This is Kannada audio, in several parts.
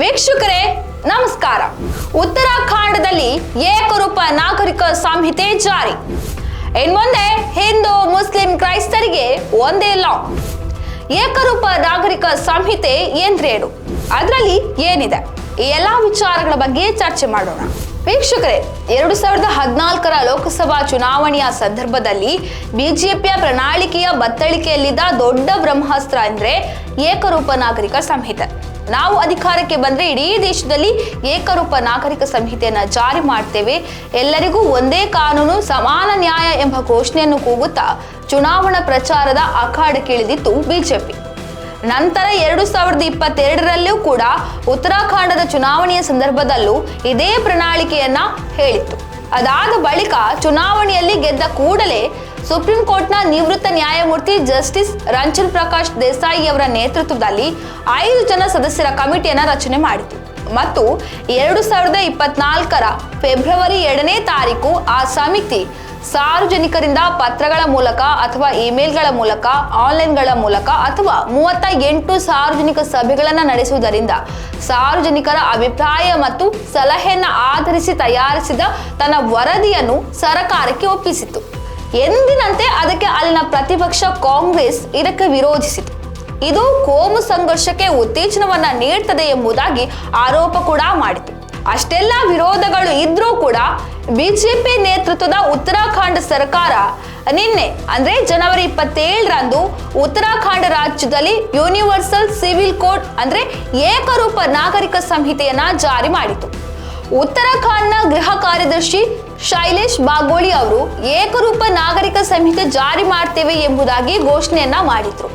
ವೀಕ್ಷಕರೇ, ನಮಸ್ಕಾರ. ಉತ್ತರಾಖಂಡದಲ್ಲಿ ಏಕರೂಪ ನಾಗರಿಕ ಸಂಹಿತೆ ಜಾರಿ. ಇನ್ಮುಂದೆ ಹಿಂದೂ, ಮುಸ್ಲಿಂ ಕ್ರೈಸ್ತರಿಗೆ ಒಂದೇ ಲಾ ಏಕರೂಪ ನಾಗರಿಕ ಸಂಹಿತೆ ಎಂದ್ರೇನು ಅದರಲ್ಲಿ ಏನಿದೆ? ಈ ಎಲ್ಲಾ ವಿಚಾರಗಳ ಬಗ್ಗೆ ಚರ್ಚೆ ಮಾಡೋಣ. ವೀಕ್ಷಕರೇ, ಎರಡು ಸಾವಿರದ ಹದಿನಾಲ್ಕರ ಲೋಕಸಭಾ ಚುನಾವಣೆಯ ಸಂದರ್ಭದಲ್ಲಿ ಬಿಜೆಪಿಯ ಪ್ರಣಾಳಿಕೆಯ ಬತ್ತಳಿಕೆಯಲ್ಲಿದ್ದ ದೊಡ್ಡ ಬ್ರಹ್ಮಾಸ್ತ್ರ ಅಂದ್ರೆ ಏಕರೂಪ ನಾಗರಿಕ ಸಂಹಿತೆ. ನಾವು ಅಧಿಕಾರಕ್ಕೆ ಬಂದ್ರೆ ಇಡೀ ದೇಶದಲ್ಲಿ ಏಕರೂಪ ನಾಗರಿಕ ಸಂಹಿತೆಯನ್ನ ಜಾರಿ ಮಾಡ್ತೇವೆ. ಎಲ್ಲರಿಗೂ ಒಂದೇ ಕಾನೂನು, ಸಮಾನ ನ್ಯಾಯ ಎಂಬ ಘೋಷಣೆಯನ್ನು ಕೂಗುತ್ತಾ ಚುನಾವಣಾ ಪ್ರಚಾರದ ಅಖಾಡಕ್ಕಿಳಿದಿತ್ತು ಬಿಜೆಪಿ. ನಂತರ ಎರಡು ಸಾವಿರದ ಇಪ್ಪತ್ತೆರಡರಲ್ಲೂ ಕೂಡ ಉತ್ತರಾಖಂಡದ ಚುನಾವಣೆಯ ಸಂದರ್ಭದಲ್ಲೂ ಇದೇ ಪ್ರಣಾಳಿಕೆಯನ್ನ ಹೇಳಿತ್ತು. ಅದಾದ ಬಳಿಕ ಚುನಾವಣೆಯಲ್ಲಿ ಗೆದ್ದ ಕೂಡಲೇ ಸುಪ್ರೀಂ ಕೋರ್ಟ್ನ ನಿವೃತ್ತ ನ್ಯಾಯಮೂರ್ತಿ ಜಸ್ಟಿಸ್ ರಂಜನ್ ಪ್ರಕಾಶ್ ದೇಸಾಯಿ ಅವರ ನೇತೃತ್ವದಲ್ಲಿ ಐದು ಜನ ಸದಸ್ಯರ ಕಮಿಟಿಯನ್ನು ರಚನೆ ಮಾಡಿತು. ಮತ್ತು ಎರಡು ಸಾವಿರದ ಇಪ್ಪತ್ನಾಲ್ಕರ ಫೆಬ್ರವರಿ ಎರಡನೇ ತಾರೀಕು ಆ ಸಮಿತಿ ಸಾರ್ವಜನಿಕರಿಂದ ಪತ್ರಗಳ ಮೂಲಕ ಅಥವಾ ಇಮೇಲ್ಗಳ ಮೂಲಕ, ಆನ್ಲೈನ್ಗಳ ಮೂಲಕ ಅಥವಾ ಮೂವತ್ತ ಎಂಟು ಸಾರ್ವಜನಿಕ ಸಭೆಗಳನ್ನು ನಡೆಸುವುದರಿಂದ ಸಾರ್ವಜನಿಕರ ಅಭಿಪ್ರಾಯ ಮತ್ತು ಸಲಹೆಯನ್ನು ಆಧರಿಸಿ ತಯಾರಿಸಿದ ತನ್ನ ವರದಿಯನ್ನು ಸರಕಾರಕ್ಕೆ ಒಪ್ಪಿಸಿತು. ಎಂದಿನಂತೆ ಅದಕ್ಕೆ ಅಲ್ಲಿನ ಪ್ರತಿಪಕ್ಷ ಕಾಂಗ್ರೆಸ್ ಇದಕ್ಕೆ ವಿರೋಧಿಸಿತು. ಇದು ಕೋಮು ಸಂಘರ್ಷಕ್ಕೆ ಉತ್ತೇಜನವನ್ನ ನೀಡ್ತದೆ ಎಂಬುದಾಗಿ ಆರೋಪ ಕೂಡ ಮಾಡಿತು. ಅಷ್ಟೆಲ್ಲ ವಿರೋಧಗಳು ಇದ್ರೂ ಕೂಡ ಬಿಜೆಪಿ ನೇತೃತ್ವದ ಉತ್ತರಾಖಂಡ ಸರ್ಕಾರ ನಿನ್ನೆ, ಅಂದ್ರೆ ಜನವರಿ ಇಪ್ಪತ್ತೇಳರಂದು ಉತ್ತರಾಖಂಡ ರಾಜ್ಯದಲ್ಲಿ ಯೂನಿವರ್ಸಲ್ ಸಿವಿಲ್ ಕೋಡ್, ಅಂದ್ರೆ ಏಕರೂಪ ನಾಗರಿಕ ಸಂಹಿತೆಯನ್ನ ಜಾರಿ ಮಾಡಿತು. ಉತ್ತರಾಖಂಡ್ನ ಗೃಹ ಕಾರ್ಯದರ್ಶಿ ಶೈಲೇಶ್ ಬಾಗೋಳಿ ಅವರು ಏಕರೂಪ ನಾಗರಿಕ ಸಂಹಿತೆ ಜಾರಿ ಮಾಡ್ತೇವೆ ಎಂಬುದಾಗಿ ಘೋಷಣೆಯನ್ನ ಮಾಡಿದ್ರು.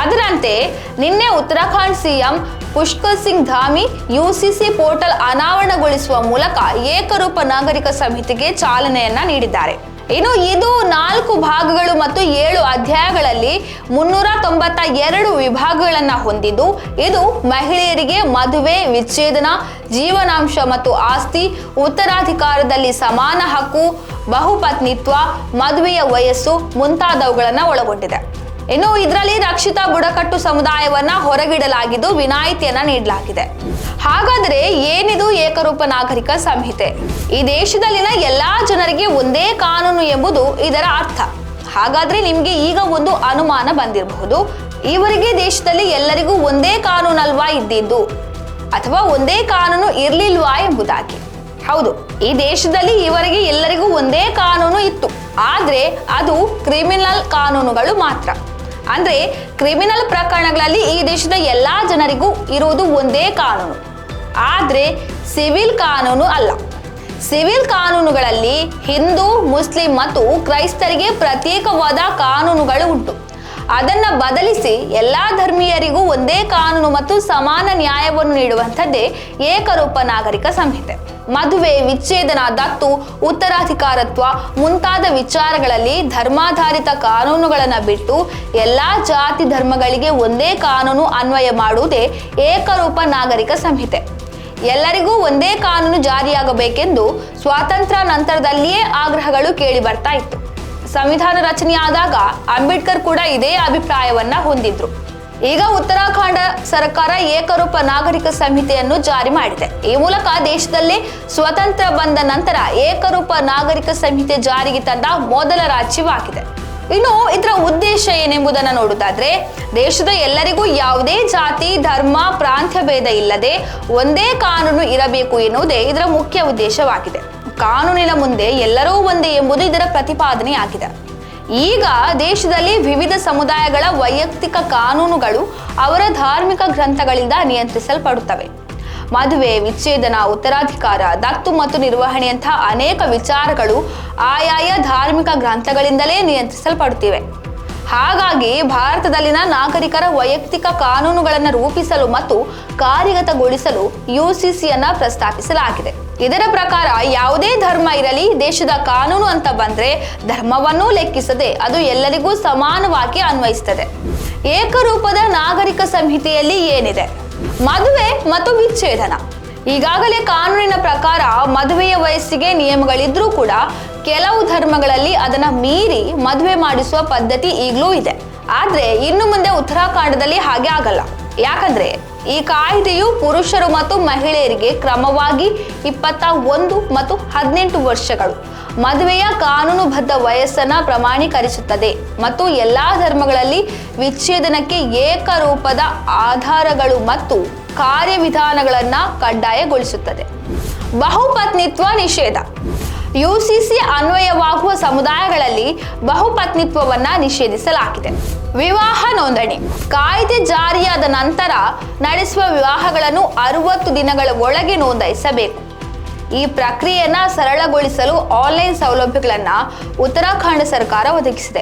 ಅದರಂತೆ ನಿನ್ನೆ Uttarakhand CM Pushkar Singh Dhami UCC portal ಅನಾವರಣಗೊಳಿಸುವ ಮೂಲಕ ಏಕರೂಪ ನಾಗರಿಕ ಸಂಹಿತೆಗೆ ಚಾಲನೆಯನ್ನ ನೀಡಿದ್ದಾರೆ. ಇನ್ನು ಇದು ನಾಲ್ಕು ಭಾಗಗಳು ಮತ್ತು ಏಳು ಅಧ್ಯಾಯಗಳಲ್ಲಿ ಮುನ್ನೂರ ತೊಂಬತ್ತ ಎರಡು ವಿಭಾಗಗಳನ್ನು ಹೊಂದಿದ್ದು, ಇದು ಮಹಿಳೆಯರಿಗೆ ಮದುವೆ, ವಿಚ್ಛೇದನ, ಜೀವನಾಂಶ ಮತ್ತು ಆಸ್ತಿ, ಉತ್ತರಾಧಿಕಾರದಲ್ಲಿ ಸಮಾನ ಹಕ್ಕು, ಬಹುಪತ್ನಿತ್ವ, ಮದುವೆಯ ವಯಸ್ಸು ಮುಂತಾದವುಗಳನ್ನು ಒಳಗೊಂಡಿದೆ. ಇನ್ನು ಇದರಲ್ಲಿ ರಕ್ಷಿತ ಬುಡಕಟ್ಟು ಸಮುದಾಯವನ್ನ ಹೊರಗಿಡಲಾಗಿದ್ದು ವಿನಾಯಿತಿಯನ್ನ ನೀಡಲಾಗಿದೆ. ಹಾಗಾದ್ರೆ ಏನಿದು ಏಕರೂಪ ನಾಗರಿಕ ಸಂಹಿತೆ? ಈ ದೇಶದಲ್ಲಿನ ಎಲ್ಲಾ ಜನರಿಗೆ ಒಂದೇ ಕಾನೂನು ಎಂಬುದು ಇದರ ಅರ್ಥ. ಹಾಗಾದ್ರೆ ನಿಮ್ಗೆ ಈಗ ಒಂದು ಅನುಮಾನ ಬಂದಿರಬಹುದು. ಈವರೆಗೆ ದೇಶದಲ್ಲಿ ಎಲ್ಲರಿಗೂ ಒಂದೇ ಕಾನೂನಲ್ವಾ ಇದ್ದಿದ್ದು? ಅಥವಾ ಒಂದೇ ಕಾನೂನು ಇರ್ಲಿಲ್ವಾ ಎಂಬುದಾಗಿ? ಹೌದು, ಈ ದೇಶದಲ್ಲಿ ಈವರೆಗೆ ಎಲ್ಲರಿಗೂ ಒಂದೇ ಕಾನೂನು ಇತ್ತು. ಆದ್ರೆ ಅದು ಕ್ರಿಮಿನಲ್ ಕಾನೂನುಗಳು ಮಾತ್ರ. ಅಂದ್ರೆ ಕ್ರಿಮಿನಲ್ ಪ್ರಕರಣಗಳಲ್ಲಿ ಈ ದೇಶದ ಎಲ್ಲಾ ಜನರಿಗೂ ಇರುವುದು ಒಂದೇ ಕಾನೂನು. ಆದ್ರೆ ಸಿವಿಲ್ ಕಾನೂನು ಅಲ್ಲ. ಸಿವಿಲ್ ಕಾನೂನುಗಳಲ್ಲಿ ಹಿಂದೂ, ಮುಸ್ಲಿಂ ಮತ್ತು ಕ್ರೈಸ್ತರಿಗೆ ಪ್ರತ್ಯೇಕವಾದ ಕಾನೂನುಗಳು ಉಂಟು. ಅದನ್ನ ಬದಲಿಸಿ ಎಲ್ಲಾ ಧರ್ಮೀಯರಿಗೂ ಒಂದೇ ಕಾನೂನು ಮತ್ತು ಸಮಾನ ನ್ಯಾಯವನ್ನು ನೀಡುವಂಥದ್ದೇ ಏಕರೂಪ ನಾಗರಿಕ ಸಂಹಿತೆ. ಮದುವೆ, ವಿಚ್ಛೇದನ, ದತ್ತು, ಉತ್ತರಾಧಿಕಾರತ್ವ ಮುಂತಾದ ವಿಚಾರಗಳಲ್ಲಿ ಧರ್ಮಾಧಾರಿತ ಕಾನೂನುಗಳನ್ನು ಬಿಟ್ಟು ಎಲ್ಲಾ ಜಾತಿ ಧರ್ಮಗಳಿಗೆ ಒಂದೇ ಕಾನೂನು ಅನ್ವಯ ಮಾಡುವುದೇ ಏಕರೂಪ ನಾಗರಿಕ ಸಂಹಿತೆ. ಎಲ್ಲರಿಗೂ ಒಂದೇ ಕಾನೂನು ಜಾರಿಯಾಗಬೇಕೆಂದು ಸ್ವಾತಂತ್ರ್ಯ ನಂತರದಲ್ಲಿಯೇ ಆಗ್ರಹಗಳು ಕೇಳಿ ಬರ್ತಾ ಇತ್ತು. ಸಂವಿಧಾನ ರಚನೆಯಾದಾಗ ಅಂಬೇಡ್ಕರ್ ಕೂಡ ಇದೇ ಅಭಿಪ್ರಾಯವನ್ನ ಹೊಂದಿದ್ರು. ಈಗ ಉತ್ತರಾಖಂಡ ಸರ್ಕಾರ ಏಕರೂಪ ನಾಗರಿಕ ಸಂಹಿತೆಯನ್ನು ಜಾರಿ ಮಾಡಿದೆ. ಈ ಮೂಲಕ ದೇಶದಲ್ಲಿ ಸ್ವತಂತ್ರ ಬಂದ ನಂತರ ಏಕರೂಪ ನಾಗರಿಕ ಸಂಹಿತೆ ಜಾರಿಗೆ ತಂದ ಮೊದಲ ರಾಜ್ಯವಾಗಿದೆ. ಇನ್ನು ಇದರ ಉದ್ದೇಶ ಏನೆಂಬುದನ್ನು ನೋಡುವುದಾದ್ರೆ, ದೇಶದ ಎಲ್ಲರಿಗೂ ಯಾವುದೇ ಜಾತಿ, ಧರ್ಮ, ಪ್ರಾಂತ್ಯ ಭೇದ ಇಲ್ಲದೆ ಒಂದೇ ಕಾನೂನು ಇರಬೇಕು ಎನ್ನುವುದೇ ಇದರ ಮುಖ್ಯ ಉದ್ದೇಶವಾಗಿದೆ. ಕಾನೂನಿನ ಮುಂದೆ ಎಲ್ಲರೂ ಒಂದೇ ಎಂಬುದು ಇದರ ಪ್ರತಿಪಾದನೆಯಾಗಿದೆ. ಈಗ ದೇಶದಲ್ಲಿ ವಿವಿಧ ಸಮುದಾಯಗಳ ವೈಯಕ್ತಿಕ ಕಾನೂನುಗಳು ಅವರ ಧಾರ್ಮಿಕ ಗ್ರಂಥಗಳಿಂದ ನಿಯಂತ್ರಿಸಲ್ಪಡುತ್ತವೆ. ಮದುವೆ, ವಿಚ್ಛೇದನ, ಉತ್ತರಾಧಿಕಾರ, ದತ್ತು ಮತ್ತು ನಿರ್ವಹಣೆಯಂತಹ ಅನೇಕ ವಿಚಾರಗಳು ಆಯಾಯ ಧಾರ್ಮಿಕ ಗ್ರಂಥಗಳಿಂದಲೇ ನಿಯಂತ್ರಿಸಲ್ಪಡುತ್ತಿವೆ. ಹಾಗಾಗಿ ಭಾರತದಲ್ಲಿನ ನಾಗರಿಕರ ವೈಯಕ್ತಿಕ ಕಾನೂನುಗಳನ್ನು ರೂಪಿಸಲು ಮತ್ತು ಕಾರ್ಯಗತಗೊಳಿಸಲು ಯುಸಿಸಿಯನ್ನು ಪ್ರಸ್ತಾಪಿಸಲಾಗಿದೆ. ಇದರ ಪ್ರಕಾರ ಯಾವುದೇ ಧರ್ಮ ಇರಲಿ, ದೇಶದ ಕಾನೂನು ಅಂತ ಬಂದ್ರೆ ಧರ್ಮವನ್ನೂ ಲೆಕ್ಕಿಸದೆ ಅದು ಎಲ್ಲರಿಗೂ ಸಮಾನವಾಗಿ ಅನ್ವಯಿಸುತ್ತದೆ ಏಕರೂಪದ ನಾಗರಿಕ ಸಂಹಿತೆಯಲ್ಲಿ ಏನಿದೆ? ಮದುವೆ ಮತ್ತು ವಿಚ್ಛೇದನ. ಈಗಾಗಲೇ ಕಾನೂನಿನ ಪ್ರಕಾರ ಮದುವೆಯ ವಯಸ್ಸಿಗೆ ನಿಯಮಗಳಿದ್ರೂ ಕೂಡ ಕೆಲವು ಧರ್ಮಗಳಲ್ಲಿ ಅದನ್ನ ಮೀರಿ ಮದುವೆ ಮಾಡಿಸುವ ಪದ್ಧತಿ ಈಗಲೂ ಇದೆ. ಆದ್ರೆ ಇನ್ನು ಮುಂದೆ ಉತ್ತರಾಖಂಡದಲ್ಲಿ ಹಾಗೆ ಆಗಲ್ಲ. ಯಾಕಂದ್ರೆ ಈ ಕಾಯ್ದೆಯು ಪುರುಷರು ಮತ್ತು ಮಹಿಳೆಯರಿಗೆ ಕ್ರಮವಾಗಿ ಇಪ್ಪತ್ತ ಒಂದು ಮತ್ತು ಹದಿನೆಂಟು ವರ್ಷಗಳು. ಮದುವೆಯ ಕಾನೂನುಬದ್ಧ ವಯಸ್ಸನ್ನ ಪ್ರಮಾಣೀಕರಿಸುತ್ತದೆ ಮತ್ತು ಎಲ್ಲಾ ಧರ್ಮಗಳಲ್ಲಿ ವಿಚ್ಛೇದನಕ್ಕೆ ಏಕರೂಪದ ಆಧಾರಗಳು ಮತ್ತು ಕಾರ್ಯವಿಧಾನಗಳನ್ನು ಕಡ್ಡಾಯಗೊಳಿಸುತ್ತದೆ. ಬಹುಪತ್ನಿತ್ವ ನಿಷೇಧ. ಯುಸಿಸಿ ಅನ್ವಯವಾಗುವ ಸಮುದಾಯಗಳಲ್ಲಿ ಬಹುಪತ್ನಿತ್ವವನ್ನ ನಿಷೇಧಿಸಲಾಗಿದೆ. ವಿವಾಹ ನೋಂದಣಿ. ಕಾಯ್ದೆ ಜಾರಿಯಾದ ನಂತರ ನಡೆಸುವ ವಿವಾಹಗಳನ್ನು ಅರವತ್ತು ದಿನಗಳ ಒಳಗೆ ನೋಂದಾಯಿಸಬೇಕು. ಈ ಪ್ರಕ್ರಿಯೆಯನ್ನ ಸರಳಗೊಳಿಸಲು ಆನ್ಲೈನ್ ಸೌಲಭ್ಯಗಳನ್ನ ಉತ್ತರಾಖಂಡ ಸರ್ಕಾರ ಒದಗಿಸಿದೆ.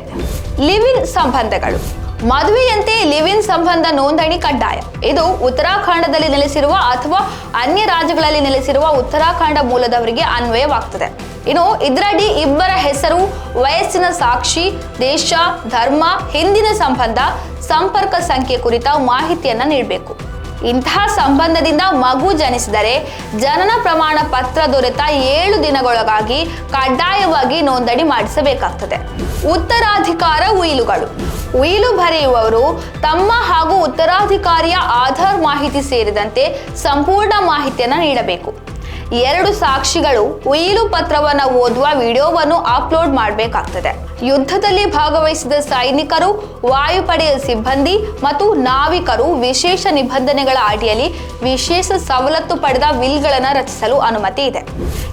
ಲಿವಿನ್ ಸಂಬಂಧಗಳು. ಮದುವೆಯಂತೆ ಲಿವಿನ್ ಸಂಬಂಧ ನೋಂದಣಿ ಕಡ್ಡಾಯ. ಇದು ಉತ್ತರಾಖಂಡದಲ್ಲಿ ನೆಲೆಸಿರುವ ಅಥವಾ ಅನ್ಯ ರಾಜ್ಯಗಳಲ್ಲಿ ನೆಲೆಸಿರುವ ಉತ್ತರಾಖಂಡ ಮೂಲದವರಿಗೆ ಅನ್ವಯವಾಗ್ತದೆ. ಇನ್ನು ಇದರಡಿ ಇಬ್ಬರ ಹೆಸರು ವಯಸ್ಸಿನ ಸಾಕ್ಷಿ, ದೇಶ, ಧರ್ಮ, ಹಿಂದಿನ ಸಂಬಂಧ, ಸಂಪರ್ಕ ಸಂಖ್ಯೆ ಕುರಿತ ಮಾಹಿತಿಯನ್ನು ನೀಡಬೇಕು. ಇಂತಹ ಸಂಬಂಧದಿಂದ ಮಗು ಜನಿಸಿದರೆ ಜನನ ಪ್ರಮಾಣ ಪತ್ರ ದೊರೆತ ಏಳು ದಿನಗಳೊಳಗಾಗಿ ಕಡ್ಡಾಯವಾಗಿ ನೋಂದಣಿ ಮಾಡಿಸಬೇಕಾಗ್ತದೆ. ಉತ್ತರಾಧಿಕಾರ ಉಯಿಲುಗಳು. ಉಯಿಲು ಬರೆಯುವವರು ತಮ್ಮ ಹಾಗೂ ಉತ್ತರಾಧಿಕಾರಿಯ ಆಧಾರ್ ಮಾಹಿತಿ ಸೇರಿದಂತೆ ಸಂಪೂರ್ಣ ಮಾಹಿತಿಯನ್ನು ನೀಡಬೇಕು. ಎರಡು ಸಾಕ್ಷಿಗಳು ಉಯಿಲು ಪತ್ರವನ್ನು ಓದುವ ವಿಡಿಯೋವನ್ನು ಅಪ್ಲೋಡ್ ಮಾಡಬೇಕಾಗ್ತದೆ. ಯುದ್ಧದಲ್ಲಿ ಭಾಗವಹಿಸಿದ ಸೈನಿಕರು, ವಾಯುಪಡೆಯ ಸಿಬ್ಬಂದಿ ಮತ್ತು ನಾವಿಕರು ವಿಶೇಷ ನಿಬಂಧನೆಗಳ ಅಡಿಯಲ್ಲಿ ವಿಶೇಷ ಸವಲತ್ತು ಪಡೆದ ವಿಲ್ಗಳನ್ನು ರಚಿಸಲು ಅನುಮತಿ ಇದೆ.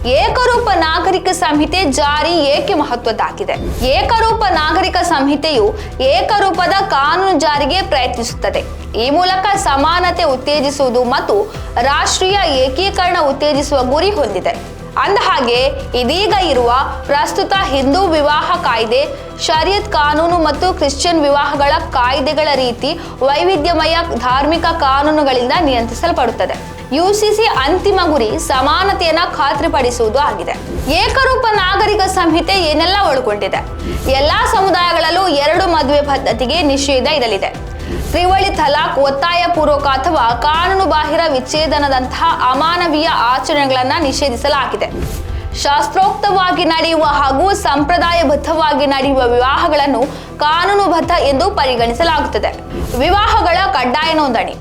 ಏಕರೂಪ ನಾಗರಿಕ ಸಂಹಿತೆ ಜಾರಿ ಏಕೆ ಮಹತ್ವದ್ದಾಗಿದೆ? ಏಕರೂಪ ನಾಗರಿಕ ಸಂಹಿತೆಯು ಏಕರೂಪದ ಕಾನೂನು ಜಾರಿಗೆ ಪ್ರಯತ್ನಿಸುತ್ತದೆ. ಈ ಮೂಲಕ ಸಮಾನತೆ ಉತ್ತೇಜಿಸುವುದು ಮತ್ತು ರಾಷ್ಟ್ರೀಯ ಏಕೀಕರಣ ಉತ್ತೇಜಿಸುವ ಗುರಿ ಹೊಂದಿದೆ. ಅಂದಹಾಗೆ ಇದೀಗ ಇರುವ ಪ್ರಸ್ತುತ ಹಿಂದೂ ವಿವಾಹ ಕಾಯ್ದೆ, ಶರಿಯತ್ ಕಾನೂನು ಮತ್ತು ಕ್ರಿಶ್ಚಿಯನ್ ವಿವಾಹಗಳ ಕಾಯ್ದೆಗಳ ರೀತಿ ವೈವಿಧ್ಯಮಯ ಧಾರ್ಮಿಕ ಕಾನೂನುಗಳಿಂದ ನಿಯಂತ್ರಿಸಲ್ಪಡುತ್ತದೆ. ಯುಸಿಸಿ ಅಂತಿಮ ಗುರಿ ಸಮಾನತೆಯನ್ನ ಖಾತ್ರಿಪಡಿಸುವುದು ಆಗಿದೆ. ಏಕರೂಪ ನಾಗರಿಕ ಸಂಹಿತೆ ಏನೆಲ್ಲ ಒಳಗೊಂಡಿದೆ? ಎಲ್ಲಾ ಸಮುದಾಯಗಳಲ್ಲೂ ಎರಡು ಮದುವೆ ಪದ್ಧತಿಗೆ ನಿಷೇಧ ಇರಲಿದೆ. ತ್ರಿವಳಿ ತಲಾಖ್ ಒತ್ತಾಯ ಪೂರ್ವಕ ಅಥವಾ ಕಾನೂನುಬಾಹಿರ ವಿಚ್ಛೇದನದಂತಹ ಅಮಾನವೀಯ ಆಚರಣೆಗಳನ್ನು ನಿಷೇಧಿಸಲಾಗಿದೆ. ಶಾಸ್ತ್ರೋಕ್ತವಾಗಿ ನಡೆಯುವ ಹಾಗೂ ಸಂಪ್ರದಾಯಬದ್ಧವಾಗಿ ನಡೆಯುವ ವಿವಾಹಗಳನ್ನು ಕಾನೂನುಬದ್ಧ ಎಂದು ಪರಿಗಣಿಸಲಾಗುತ್ತದೆ. ವಿವಾಹಗಳ ಕಡ್ಡಾಯ ನೋಂದಣಿ.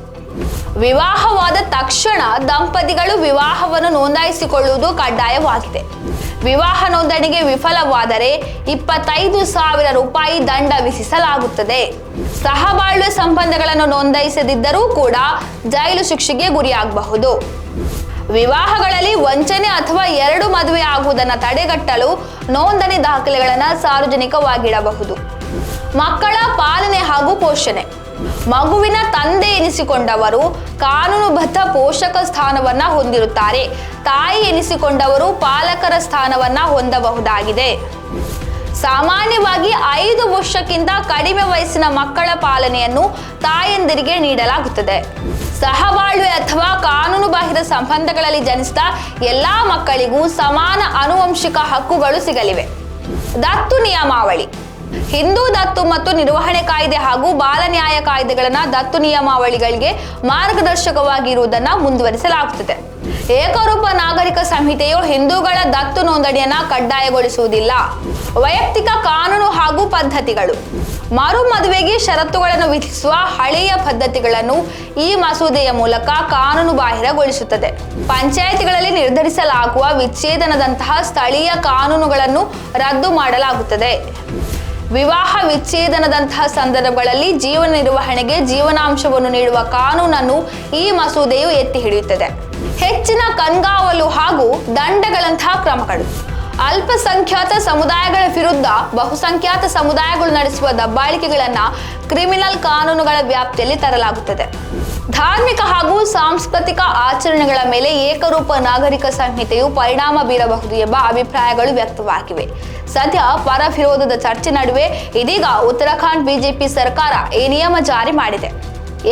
ವಿವಾಹವಾದ ತಕ್ಷಣ ದಂಪತಿಗಳು ವಿವಾಹವನ್ನು ನೋಂದಾಯಿಸಿಕೊಳ್ಳುವುದು ಕಡ್ಡಾಯವಾಗಿದೆ. ವಿವಾಹ ನೋಂದಣಿಗೆ ವಿಫಲವಾದರೆ ಇಪ್ಪತ್ತೈದು ಸಾವಿರ ರೂಪಾಯಿ ದಂಡ ವಿಧಿಸಲಾಗುತ್ತದೆ. ಸಹಬಾಳ್ವೆ ಸಂಬಂಧಗಳನ್ನು ನೋಂದಾಯಿಸದಿದ್ದರೂ ಕೂಡ ಜೈಲು ಶಿಕ್ಷೆಗೆ ಗುರಿಯಾಗಬಹುದು. ವಿವಾಹಗಳಲ್ಲಿ ವಂಚನೆ ಅಥವಾ ಎರಡು ಮದುವೆ ಆಗುವುದನ್ನು ತಡೆಗಟ್ಟಲು ನೋಂದಣಿ ದಾಖಲೆಗಳನ್ನು ಸಾರ್ವಜನಿಕವಾಗಿಡಬಹುದು. ಮಕ್ಕಳ ಪಾಲನೆ ಹಾಗೂ ಪೋಷಣೆ. ಮಗುವಿನ ತಂದೆ ಎನಿಸಿಕೊಂಡವರು ಕಾನೂನುಬದ್ಧ ಪೋಷಕ ಸ್ಥಾನವನ್ನ ಹೊಂದಿರುತ್ತಾರೆ. ತಾಯಿ ಎನಿಸಿಕೊಂಡವರು ಪಾಲಕರ ಸ್ಥಾನವನ್ನ ಹೊಂದಬಹುದಾಗಿದೆ. ಸಾಮಾನ್ಯವಾಗಿ ಐದು ವರ್ಷಕ್ಕಿಂತ ಕಡಿಮೆ ವಯಸ್ಸಿನ ಮಕ್ಕಳ ಪಾಲನೆಯನ್ನು ತಾಯಂದಿರಿಗೆ ನೀಡಲಾಗುತ್ತದೆ. ಸಹಬಾಳ್ವೆ ಅಥವಾ ಕಾನೂನು ಬಾಹಿರ ಸಂಬಂಧಗಳಲ್ಲಿ ಜನಿಸಿದ ಎಲ್ಲಾ ಮಕ್ಕಳಿಗೂ ಸಮಾನ ಆನುವಂಶಿಕ ಹಕ್ಕುಗಳು ಸಿಗಲಿವೆ. ದತ್ತು ನಿಯಮಾವಳಿ. ಹಿಂದೂ ದತ್ತು ಮತ್ತು ನಿರ್ವಹಣೆ ಕಾಯ್ದೆ ಹಾಗೂ ಬಾಲ ನ್ಯಾಯ ಕಾಯ್ದೆಗಳನ್ನ ದತ್ತು ನಿಯಮಾವಳಿಗಳಿಗೆ ಮಾರ್ಗದರ್ಶಕವಾಗಿರುವುದನ್ನ ಮುಂದುವರಿಸಲಾಗುತ್ತದೆ. ಏಕರೂಪ ನಾಗರಿಕ ಸಂಹಿತೆಯು ಹಿಂದೂಗಳ ದತ್ತು ನೋಂದಣಿಯನ್ನ ಕಡ್ಡಾಯಗೊಳಿಸುವುದಿಲ್ಲ. ವೈಯಕ್ತಿಕ ಕಾನೂನು ಹಾಗೂ ಪದ್ಧತಿಗಳು. ಮರು ಮದುವೆಗೆ ಷರತ್ತುಗಳನ್ನು ವಿಧಿಸುವ ಹಳೆಯ ಪದ್ಧತಿಗಳನ್ನು ಈ ಮಸೂದೆಯ ಮೂಲಕ ಕಾನೂನು ಬಾಹಿರಗೊಳಿಸುತ್ತದೆ. ಪಂಚಾಯಿತಿಗಳಲ್ಲಿ ನಿರ್ಧರಿಸಲಾಗುವ ವಿಚ್ಛೇದನದಂತಹ ಸ್ಥಳೀಯ ಕಾನೂನುಗಳನ್ನು ರದ್ದು ಮಾಡಲಾಗುತ್ತದೆ. ವಿವಾಹ ವಿಚ್ಛೇದನದಂತಹ ಸಂದರ್ಭಗಳಲ್ಲಿ ಜೀವನ ನಿರ್ವಹಣೆಗೆ ಜೀವನಾಂಶವನ್ನು ನೀಡುವ ಕಾನೂನನ್ನು ಈ ಮಸೂದೆಯು ಎತ್ತಿ ಹಿಡಿಯುತ್ತದೆ. ಹೆಚ್ಚಿನ ಕಣ್ಗಾವಲು ಹಾಗೂ ದಂಡಗಳಂತಹ ಕ್ರಮಗಳು. ಅಲ್ಪಸಂಖ್ಯಾತ ಸಮುದಾಯಗಳ ವಿರುದ್ಧ ಬಹುಸಂಖ್ಯಾತ ಸಮುದಾಯಗಳು ನಡೆಸುವ ದಬ್ಬಾಳಿಕೆಗಳನ್ನ ಕ್ರಿಮಿನಲ್ ಕಾನೂನುಗಳ ವ್ಯಾಪ್ತಿಯಲ್ಲಿ ತರಲಾಗುತ್ತದೆ. ಧಾರ್ಮಿಕ ಹಾಗೂ ಸಾಂಸ್ಕೃತಿಕ ಆಚರಣೆಗಳ ಮೇಲೆ ಏಕರೂಪ ನಾಗರಿಕ ಸಂಹಿತೆಯು ಪರಿಣಾಮ ಬೀರಬಹುದು ಎಂಬ ಅಭಿಪ್ರಾಯಗಳು ವ್ಯಕ್ತವಾಗಿವೆ. ಸದ್ಯ ಪರ ವಿರೋಧದ ಚರ್ಚೆ ನಡುವೆ ಇದೀಗ ಉತ್ತರಾಖಂಡ್ ಬಿಜೆಪಿ ಸರ್ಕಾರ ಈ ನಿಯಮ ಜಾರಿ ಮಾಡಿದೆ.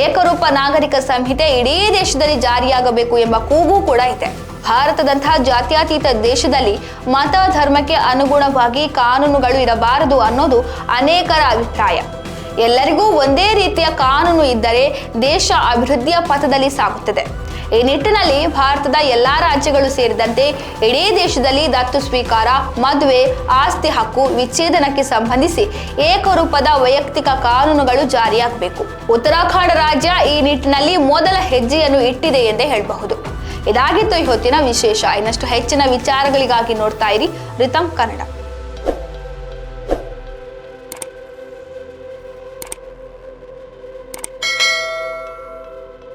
ಏಕರೂಪ ನಾಗರಿಕ ಸಂಹಿತೆ ಇಡೀ ದೇಶದಲ್ಲಿ ಜಾರಿಯಾಗಬೇಕು ಎಂಬ ಕೂಗು ಕೂಡ ಇದೆ. ಭಾರತದಂತಹ ಜಾತ್ಯತೀತ ದೇಶದಲ್ಲಿ ಮತ ಧರ್ಮಕ್ಕೆ ಅನುಗುಣವಾಗಿ ಕಾನೂನುಗಳು ಇರಬಾರದು ಅನ್ನೋದು ಅನೇಕರ ಅಭಿಪ್ರಾಯ. ಎಲ್ಲರಿಗೂ ಒಂದೇ ರೀತಿಯ ಕಾನೂನು ಇದ್ದರೆ ದೇಶ ಅಭಿವೃದ್ಧಿಯ ಪಥದಲ್ಲಿ ಸಾಗುತ್ತದೆ. ಈ ನಿಟ್ಟಿನಲ್ಲಿ ಭಾರತದ ಎಲ್ಲಾ ರಾಜ್ಯಗಳು ಸೇರಿದಂತೆ ಇಡೀ ದೇಶದಲ್ಲಿ ದತ್ತು ಸ್ವೀಕಾರ, ಮದುವೆ, ಆಸ್ತಿ ಹಕ್ಕು ವಿಚ್ಛೇದನಕ್ಕೆ ಸಂಬಂಧಿಸಿ ಏಕರೂಪದ ವೈಯಕ್ತಿಕ ಕಾನೂನುಗಳು ಜಾರಿಯಾಗಬೇಕು. ಉತ್ತರಾಖಂಡ ರಾಜ್ಯ ಈ ನಿಟ್ಟಿನಲ್ಲಿ ಮೊದಲ ಹೆಜ್ಜೆಯನ್ನು ಇಟ್ಟಿದೆ ಎಂದೇ ಹೇಳಬಹುದು. ಇದಾಗಿತ್ತು ಈ ಹೊತ್ತಿನ ವಿಶೇಷ. ಇನ್ನಷ್ಟು ಹೆಚ್ಚಿನ ವಿಚಾರಗಳಿಗಾಗಿ ನೋಡ್ತಾ ಇರಿ ರಿತಮ್ ಕನ್ನಡ.